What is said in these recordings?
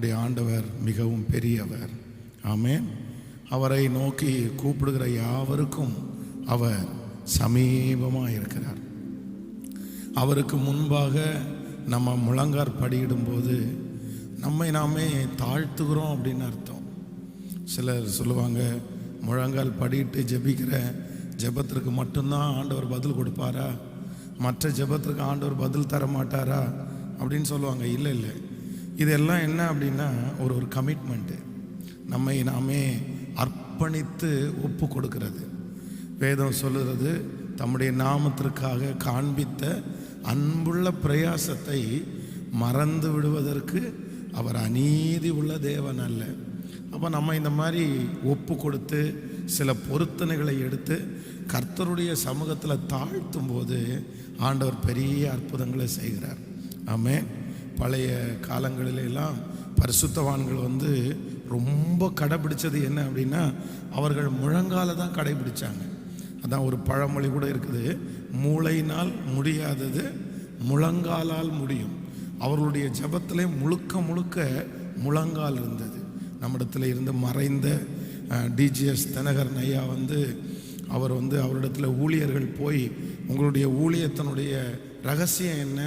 நம்முடைய ஆண்டவர் மிகவும் பெரியவர். ஆமே அவரை நோக்கி கூப்பிடுகிற யாவருக்கும் அவர் சமீபமாக இருக்கிறார் அவருக்கு முன்பாக நம்ம முழங்கார் படியிடும்போது நம்மை நாமே தாழ்த்துகிறோம் அப்படின்னு அர்த்தம். சிலர் சொல்லுவாங்க முழங்கால் படியிட்டு ஜெபிக்கிற ஜெபத்திற்கு மட்டும்தான் ஆண்டவர் பதில் கொடுப்பாரா? மற்ற ஜெபத்திற்கு ஆண்டவர் பதில் தர மாட்டாரா அப்படின்னு சொல்லுவாங்க. இல்லை இல்லை. இதெல்லாம் என்ன அப்படின்னா ஒரு ஒரு கமிட்மெண்ட்டு நம்மை நாமே அர்ப்பணித்து ஒப்பு கொடுக்கிறது. வேதம் சொல்லுறது தம்முடைய நாமத்திற்காக காண்பித்த அன்புள்ள பிரயாசத்தை மறந்து விடுவதற்கு அவர் அநீதி உள்ள தேவன் அல்ல. அப்போ நம்ம இந்த மாதிரி ஒப்பு கொடுத்து சில பொருத்தனைகளை எடுத்து கர்த்தருடைய சமூகத்தில் தாழ்த்தும் போது ஆண்டவர் பெரிய அற்புதங்களை செய்கிறார். ஆமேன். பழைய காலங்களிலெல்லாம் பரிசுத்தவான்கள் வந்து ரொம்ப கடைபிடிச்சது என்ன அப்படின்னா அவர்கள் முழங்கால தான் கடைபிடிச்சாங்க. அதான் ஒரு பழமொழி கூட இருக்குது. மூளையினால் முடியாதது முழங்காலால் முடியும். அவர்களுடைய ஜெபத்திலே முழுக்க முழுக்க முழங்கால் இருந்தது. நம்மிடத்தில் இருந்து மறைந்த டிஜிஎஸ் தினகரன் ஐயா வந்து அவர் வந்து அவரிடத்துல ஊழியர்கள் போய் உங்களுடைய ஊழியத்தினுடைய ரகசியம் என்ன?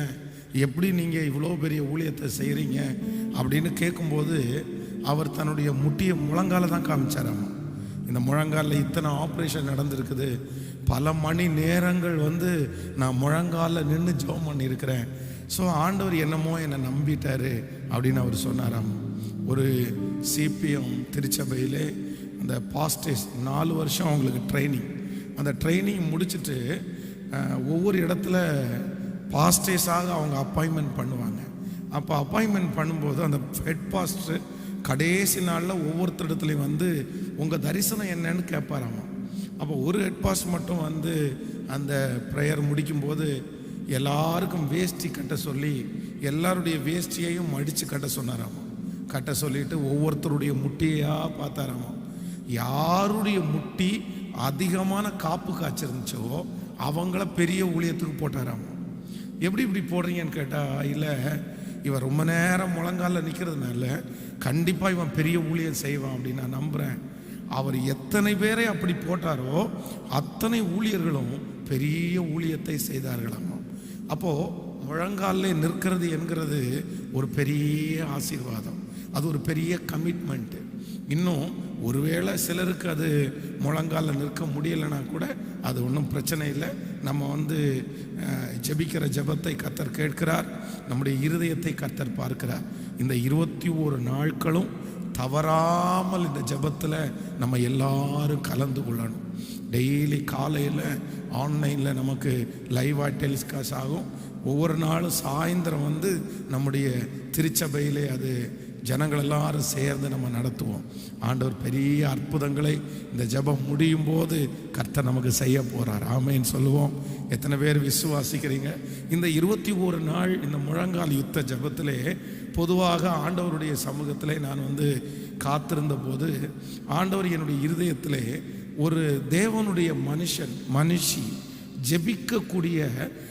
எப்படி நீங்கள் இவ்வளோ பெரிய ஊழியத்தை செய்கிறீங்க அப்படின்னு கேட்கும்போது அவர் தன்னுடைய முட்டியை முழங்கால தான் காமிச்சாராம். இந்த முழங்காலில் இத்தனை ஆப்ரேஷன் நடந்திருக்குது. பல மணி நேரங்கள் வந்து நான் முழங்காலில் நின்று ஜெபம் பண்ணியிருக்கிறேன். ஸோ ஆண்டவர் என்னமோ என்னை நம்பிட்டாரு அப்படின்னு அவர் சொன்னாராம். ஒரு சிபிஎம் திருச்சபையிலே அந்த பாஸ்டேஸ் நாலு வருஷம் அவங்களுக்கு ட்ரைனிங் அந்த ட்ரைனிங் முடிச்சுட்டு ஒவ்வொரு இடத்துல பாஸ்டேஸாக அவங்க அப்பாயின்மெண்ட் பண்ணுவாங்க. அப்போ அப்பாயின்மெண்ட் பண்ணும்போது அந்த ஹெட் பாஸ்டர் கடைசி நாளில் ஒவ்வொருத்தரிடத்துலையும் வந்து உங்கள் தரிசனம் என்னன்னு கேட்பாராமா? அப்போ ஒரு ஹெட் பாஸ் மட்டும் வந்து அந்த ப்ரேயர் முடிக்கும்போது எல்லாருக்கும் வேஷ்டி கட்ட சொல்லி எல்லாருடைய வேஷ்டியையும் மடித்து கட்ட சொன்னாராமா? கட்ட சொல்லிட்டு ஒவ்வொருத்தருடைய முட்டியாக பார்த்தாராமா? யாருடைய முட்டி அதிகமான காப்பு காய்ச்சிருந்துச்சோ அவங்கள பெரிய ஊழியத்துக்கு போட்டாராமா? எப்படி இப்படி போடுறீங்கன்னு கேட்டால் இல்லை இவன் ரொம்ப நேரம் முழங்காலில் நிற்கிறதுனால கண்டிப்பாக இவன் பெரிய ஊழியம் செய்வான் அப்படின்னு நான் நம்புகிறேன் அவர் எத்தனை பேரை அப்படி போட்டாரோ அத்தனை ஊழியர்களும் பெரிய ஊழியத்தை செய்தார்களாமா. அப்போது முழங்காலே நிற்கிறது என்கிறது ஒரு பெரிய ஆசீர்வாதம். அது ஒரு பெரிய கமிட்மெண்ட்டு இன்னும் ஒருவேளை சிலருக்கு அது முழங்காலில் நிற்க முடியலைன்னா கூட அது ஒன்றும் பிரச்சனை இல்லை. நம்ம வந்து ஜபிக்கிற ஜெபிக்கிற ஜெபத்தை கத்தர் கேட்கிறார். நம்முடைய இருதயத்தை கத்தர் பார்க்கிறார். இந்த இருபத்தி ஒரு நாட்களும் தவறாமல் இந்த ஜெபத்தில் நம்ம எல்லாரும் கலந்து கொள்ளணும். டெய்லி காலையில் ஆன்லைனில் நமக்கு லைவாக டெலிஸ்காஸ் ஆகும். ஒவ்வொரு நாளும் சாயந்தரம் வந்து நம்முடைய திருச்சபையிலே அது ஜனங்கள் எல்லாரும் சேர்ந்து நம்ம நடத்துவோம். ஆண்டவர் பெரிய அற்புதங்களை இந்த ஜெபம் முடியும் போது கர்த்தர் நமக்கு செய்ய போகிறார் ஆமைன்னு சொல்லுவோம். எத்தனை பேர் விசுவாசிக்கிறீங்க? இந்த இருபத்தி ஒரு நாள் இந்த முழங்கால் யுத்த ஜபத்திலே பொதுவாக ஆண்டவருடைய சமூகத்திலே நான் வந்து காத்திருந்த போது ஆண்டவர் என்னுடைய இருதயத்திலே ஒரு தேவனுடைய மனுஷன் மனுஷி ஜெபிக்கக்கூடிய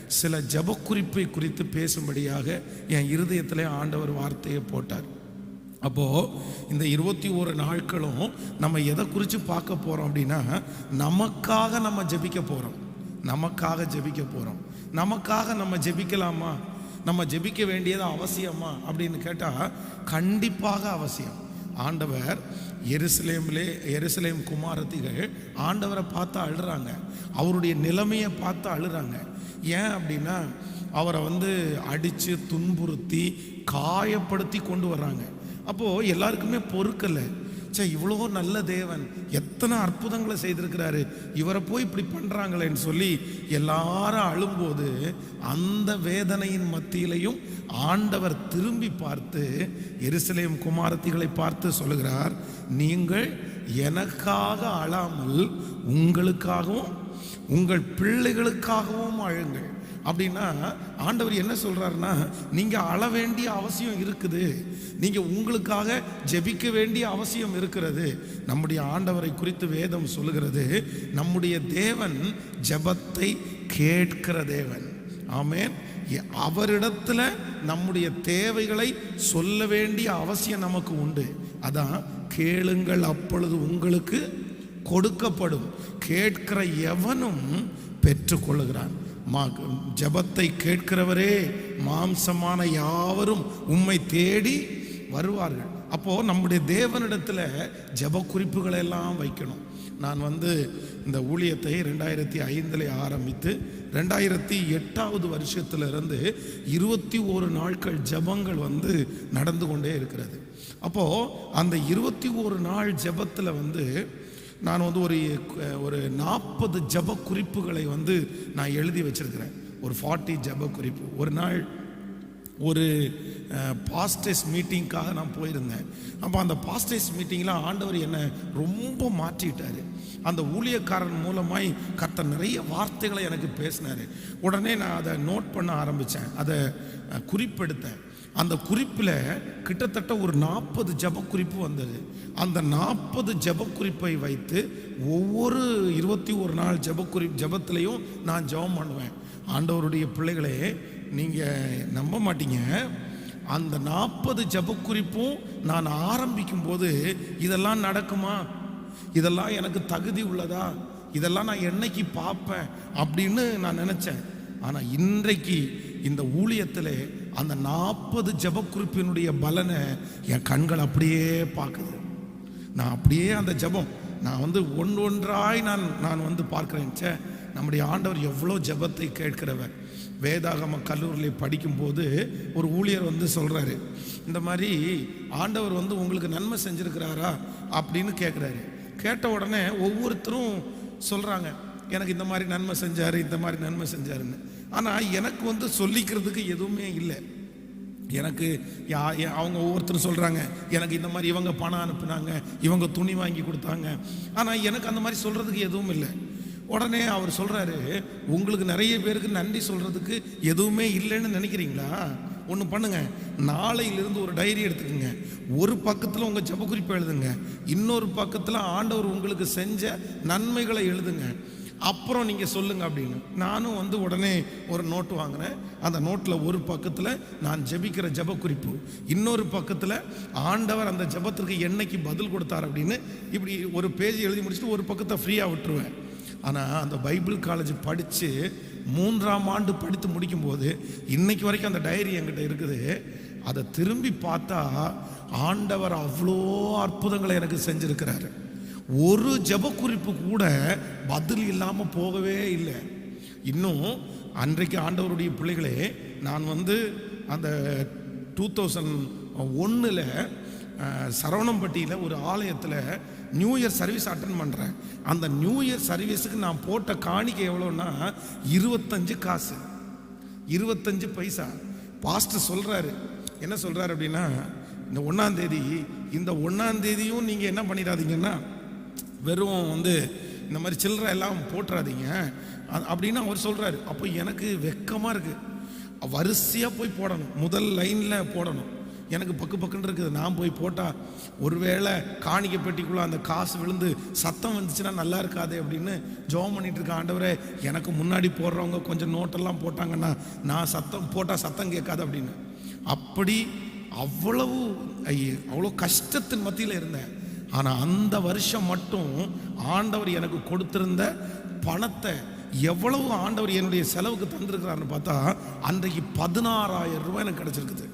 சில ஜெப குறிப்பை குறித்து பேசும்படியாக என் இருதயத்திலே ஆண்டவர் வார்த்தையை போட்டார். அப்போது இந்த இருபத்தி ஒரு நாட்களும் நம்ம எதை குறித்து பார்க்க போகிறோம் அப்படின்னா நமக்காக நம்ம ஜெபிக்க போகிறோம் நமக்காக ஜெபிக்க போகிறோம் நமக்காக நம்ம ஜெபிக்கலாமா? நம்ம ஜெபிக்க வேண்டியது அவசியமா? அப்படின்னு கேட்டால் கண்டிப்பாக அவசியம். ஆண்டவர் எருசலேமிலே எருசலேம் குமாரத்திகள் ஆண்டவரை பார்த்து அழுறாங்க. அவருடைய நிலைமையை பார்த்து அழுறாங்க. ஏன் அப்படின்னா அவரை வந்து அடித்து துன்புறுத்தி காயப்படுத்தி கொண்டு வர்றாங்க. அப்போது எல்லாருக்குமே பொறுக்கலை சே இவ்வளோ நல்ல தேவன். எத்தனை அற்புதங்களை செய்திருக்கிறாரு. இவரை போய் இப்படி பண்ணுறாங்களேன்னு சொல்லி எல்லாரும் அழும்போது அந்த வேதனையின் மத்தியிலையும் ஆண்டவர் திரும்பி பார்த்து எருசலேம் குமாரத்திகளை பார்த்து சொல்லுகிறார் நீங்கள் எனக்காக அழாமல் உங்களுக்காகவும் உங்கள் பிள்ளைகளுக்காகவும் அழுங்கள். அப்படின்னா ஆண்டவர் என்ன சொல்கிறாருன்னா நீங்கள் அழ வேண்டிய அவசியம் இருக்குது. நீங்கள் உங்களுக்காக ஜெபிக்க வேண்டிய அவசியம் இருக்கிறது. நம்முடைய ஆண்டவரை குறித்து வேதம் சொல்லுகிறது. நம்முடைய தேவன் ஜெபத்தை கேட்கிற தேவன். ஆமேன். அவரிடத்தில் அவரிடத்துல நம்முடைய தேவைகளை சொல்ல வேண்டிய அவசியம் நமக்கு உண்டு. அதான் கேளுங்கள் அப்பொழுது உங்களுக்கு கொடுக்கப்படும். கேட்கிற எவனும் பெற்றுக்கொள்கிறான் மா ஜெபத்தை கேட்கிறவரே மாம்சமான யாவரும் உம்மை தேடி வருவார்கள். அப்போ நம்முடைய தேவனிடத்துல ஜெப குறிப்புகளை எல்லாம் வைக்கணும். நான் வந்து இந்த ஊழியத்தை ரெண்டாயிரத்தி ஐந்தில் ஆரம்பித்து ரெண்டாயிரத்தி எட்டாவது வருஷத்திலிருந்து இருபத்தி ஒரு நாட்கள் ஜெபங்கள் வந்து நடந்து கொண்டே இருக்கிறது. அப்போது அந்த இருபத்தி ஒரு நாள் ஜெபத்தில் வந்து நான் வந்து ஒரு ஒரு நாற்பது ஜெப குறிப்புகளை வந்து நான் எழுதி வச்சிருக்கிறேன். ஒரு ஃபார்ட்டி ஜெப குறிப்பு ஒரு நாள் ஒரு பாஸ்டர்ஸ் மீட்டிங்க்காக நான் போயிருந்தேன். அப்போ அந்த பாஸ்டர்ஸ் மீட்டிங்கில் ஆண்டவர் என்னை ரொம்ப மாற்றிட்டார். அந்த ஊழியக்காரன் மூலமாய் கத்த நிறைய வார்த்தைகளை எனக்கு பேசினார். உடனே நான் அதை நோட் பண்ண ஆரம்பித்தேன் அதை குறிப்பெடுத்தேன். அந்த குறிப்பில் கிட்டத்தட்ட ஒரு நாற்பது ஜெப குறிப்பு வந்தது. அந்த நாற்பது ஜப குறிப்பை வைத்து ஒவ்வொரு இருபத்தி ஒரு நாள் ஜெப குறி ஜபத்துலேயும் நான் ஜெபம் பண்ணுவேன். ஆண்டவருடைய பிள்ளைகளே நீங்கள் நம்ப மாட்டீங்க. அந்த நாற்பது ஜெப குறிப்பும் நான் ஆரம்பிக்கும் போது இதெல்லாம் நடக்குமா? இதெல்லாம் எனக்கு தகுதி உள்ளதா? இதெல்லாம் நான் என்னைக்கு பார்ப்பேன்? அப்படின்னு நான் நினச்சேன். ஆனால் இன்றைக்கு இந்த ஊழியத்தில் அந்த நாற்பது ஜெபக்குறிப்பினுடைய பலனை என் கண்கள் அப்படியே பார்க்குது. நான் அப்படியே அந்த ஜெபம் நான் வந்து ஒன்று ஒன்றாய் நான் நான் வந்து பார்க்குறேன். சே நம்முடைய ஆண்டவர் எவ்வளோ ஜெபத்தை கேட்கிறவர். வேதாகம கல்லூரியில் படிக்கும்போது ஒரு ஊழியர் வந்து சொல்கிறாரு இந்த மாதிரி ஆண்டவர் வந்து உங்களுக்கு நன்மை செஞ்சுருக்கிறாரா? அப்படின்னு கேட்குறாரு. கேட்ட உடனே ஒவ்வொருத்தரும் சொல்கிறாங்க எனக்கு இந்த மாதிரி நன்மை செஞ்சார் இந்த மாதிரி நன்மை செஞ்சாருன்னு. ஆனால் எனக்கு வந்து சொல்லிக்கிறதுக்கு எதுவுமே இல்லை. எனக்கு யா அவங்க ஒவ்வொருத்தரும் சொல்கிறாங்க எனக்கு இந்த மாதிரி இவங்க பணம் அனுப்புனாங்க இவங்க துணி வாங்கி கொடுத்தாங்க. ஆனால் எனக்கு அந்த மாதிரி சொல்கிறதுக்கு எதுவும் இல்லை. உடனே அவர் சொல்கிறாரு உங்களுக்கு நிறைய பேருக்கு நன்றி சொல்கிறதுக்கு எதுவுமே இல்லைன்னு நினைக்கிறீங்களா? ஒன்று பண்ணுங்க. நாளையிலிருந்து ஒரு டைரி எடுத்துக்கோங்க. ஒரு பக்கத்தில் உங்கள் ஜெப குறிப்பை எழுதுங்க. இன்னொரு பக்கத்தில் ஆண்டவர் உங்களுக்கு செஞ்ச நன்மைகளை எழுதுங்க. அப்புறம் நீங்கள் சொல்லுங்க அப்படின்னு. நானும் வந்து உடனே ஒரு நோட்டு வாங்கினேன். அந்த நோட்டில் ஒரு பக்கத்தில் நான் ஜெபிக்கிற ஜப குறிப்பு இன்னொரு பக்கத்தில் ஆண்டவர் அந்த ஜபத்திற்கு என்னைக்கு பதில் கொடுத்தார் அப்படின்னு இப்படி ஒரு பேஜ் எழுதி முடிச்சுட்டு ஒரு பக்கத்தை ஃப்ரீயாக விட்டுருவேன். ஆனால் அந்த பைபிள் காலேஜ் படித்து மூன்றாம் ஆண்டு படித்து முடிக்கும்போது இன்னைக்கு வரைக்கும் அந்த டைரி என்கிட்ட இருக்குது. அதை திரும்பி பார்த்தா ஆண்டவர் அவ்வளோ அற்புதங்களை எனக்கு செஞ்சுருக்கிறாரு. ஒரு ஜெப குறிப்பு கூட பதில் இல்லாமல் போகவே இல்லை. இன்னும் அன்றைக்கு ஆண்டவருடைய பிள்ளைகளே நான் வந்து அந்த டூ தௌசண்ட் ஒன்றில் சரவணம்பட்டியில் ஒரு ஆலயத்தில் நியூ இயர் சர்வீஸ் அட்டன் பண்ணுறேன் அந்த நியூ இயர் சர்வீஸுக்கு நான் போட்ட காணிக்கை எவ்வளோன்னா இருபத்தஞ்சு காசு. இருபத்தஞ்சு பைசா. பாஸ்டர் சொல்கிறாரு என்ன சொல்கிறாரு அப்படின்னா இந்த ஒன்றாந்தேதி இந்த ஒன்றாந்தேதியும் நீங்கள் என்ன பண்ணிடாதீங்கன்னா வெறும் வந்து இந்த மாதிரி சில்லற எல்லாம் போட்டுறாதீங்க. அப்படின்னு அவர் சொல்கிறாரு அப்போ எனக்கு வெக்கமாக இருக்குது வரிசையாக போய் போடணும். முதல் லைனில் போடணும். எனக்கு பக்கு பக்குன்னு இருக்குது. நான் போய் போட்டால் ஒருவேளை காணிக்க பெட்டிக்குள்ளே அந்த காசு விழுந்து சத்தம் வந்துச்சுன்னா நல்லா இருக்காதே அப்படின்னு ஜோம் பண்ணிட்டு இருக்க ஆண்டவரே எனக்கு முன்னாடி போடுறவங்க கொஞ்சம் நோட்டெல்லாம் போட்டாங்கன்னா நான் சத்தம் போட்டால் சத்தம் கேட்காது அப்படின்னு. அப்படி அவ்வளவு ஐய, அவ்வளோ கஷ்டத்தின் மத்தியில் இருந்தேன். ஆனால் அந்த வருஷம் மட்டும் ஆண்டவர் எனக்கு கொடுத்திருந்த பணத்தை எவ்வளவு ஆண்டவர் என்னுடைய செலவுக்கு தந்திருக்கிறாருன்னு பார்த்தா அன்றைக்கு பதினாறாயிரம் ரூபாய் எனக்கு கிடச்சிருக்குது.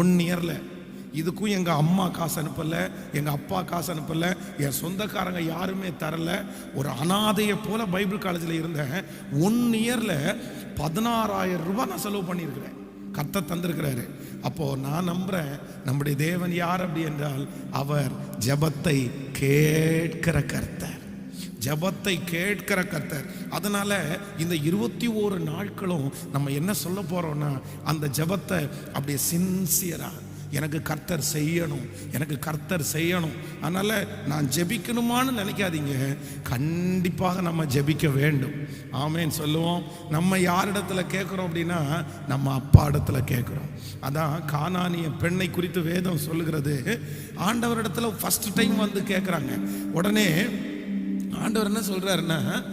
ஒன் இயரில் இதுக்கும் எங்கள் அம்மா காசு அனுப்பலை எங்கள் அப்பா காசு அனுப்பலை என் சொந்தக்காரங்க யாருமே தரல. ஒரு அனாதையை போல பைபிள் காலேஜில் இருந்தேன். ஒன் இயரில் பதினாறாயிரம் ரூபாய் நான் செலவு பண்ணியிருக்கிறேன். கத்த தந்திருக்கிறாரு. அப்போ நான் நம்புறேன் நம்முடைய தேவன் யார் அப்படி என்றால் அவர் ஜெபத்தை கேட்கிற கர்த்தர். ஜெபத்தை கேட்கிற கர்த்தர். அதனால இந்த இருபத்தி ஓரு நாட்களும் நம்ம என்ன சொல்ல போறோம்னா அந்த ஜெபத்தை அப்படியே சின்சியராக எனக்கு கர்த்தர் செய்யணும் எனக்கு கர்த்தர் செய்யணும். அதனால் நான் ஜெபிக்கணுமான்னு நினைக்காதீங்க. கண்டிப்பாக நம்ம ஜெபிக்க வேண்டும். ஆமேன்னு சொல்லுவோம். நம்ம யாரிடத்துல கேட்குறோம் அப்படின்னா நம்ம அப்பா இடத்துல கேட்குறோம். அதான் காணானிய பெண்ணை குறித்து வேதம் சொல்லுகிறது. ஆண்டவரிடத்துல ஃபர்ஸ்ட் டைம் வந்து கேட்குறாங்க உடனே ஆண்டவர் என்ன சொல்கிறாருன்னா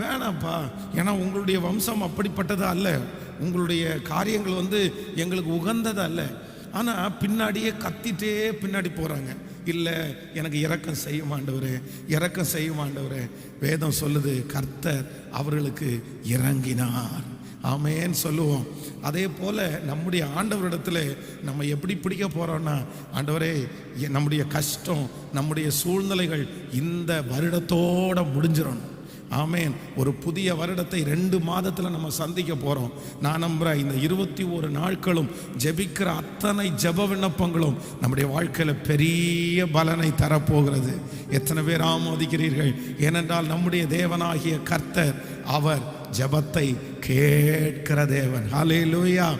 வேணாம்ப்பா ஏன்னா உங்களுடைய வம்சம் அப்படிப்பட்டது அல்ல. உங்களுடைய காரியங்கள் வந்து எங்களுக்கு உகந்தது அல்ல. ஆனால் பின்னாடியே கத்திட்டே பின்னாடி போகிறாங்க இல்லை எனக்கு இறக்கம் செய்ய மாண்டவரே இறக்கம் செய்ய மாண்டவரே வேதம் சொல்லுது கர்த்தர் அவர்களுக்கு இறங்கினார். ஆமேன்னு சொல்லுவோம். அதே போல் நம்முடைய ஆண்டவரிடத்துல நம்ம எப்படி பிடிக்க போகிறோம்னா ஆண்டவரே நம்முடைய கஷ்டம் நம்முடைய சூழ்நிலைகள் இந்த வருடத்தோட முடிஞ்சிடணும் ஆமேன். ஒரு புதிய வருடத்தை ரெண்டு மாதத்தில் நம்ம சந்திக்க போகிறோம் நான் நம்புகிறேன் இந்த இருபத்தி ஒரு நாட்களும் ஜெபிக்கிற அத்தனை ஜெப விண்ணப்பங்களும் நம்முடைய வாழ்க்கையில் பெரிய பலனை தரப்போகிறது. எத்தனை பேர் ஆமோதிக்கிறீர்கள்? ஏனென்றால் நம்முடைய தேவனாகிய கர்த்தர் அவர் ஜெபத்தை கேட்கிற தேவன். ஹalleluya.